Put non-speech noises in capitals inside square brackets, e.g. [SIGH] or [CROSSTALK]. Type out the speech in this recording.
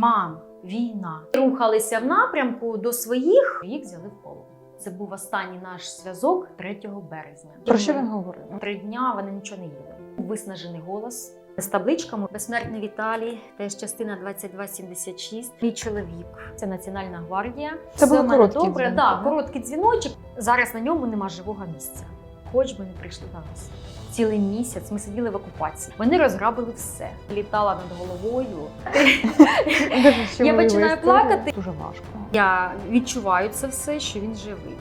Мам, війна. Рухалися в напрямку до своїх, їх взяли в полон. Це був останній наш зв'язок 3 березня. Про що він говорив? Три дня вони нічого не їли. Виснажений голос з табличками Безсмертний Віталій, теж частина 2276. Мій чоловік. Це Національна гвардія. Це мене короткі добре. дзвінки, да, да? короткий дзвіночок. Зараз на ньому нема живого місця. Хоч би не прийшли до нас. Цілий місяць ми сиділи в окупації. Вони розграбили все. Літала над головою. [LAUGHS] Я починаю плакати. Дуже важко. Я відчуваю це все, що він живий.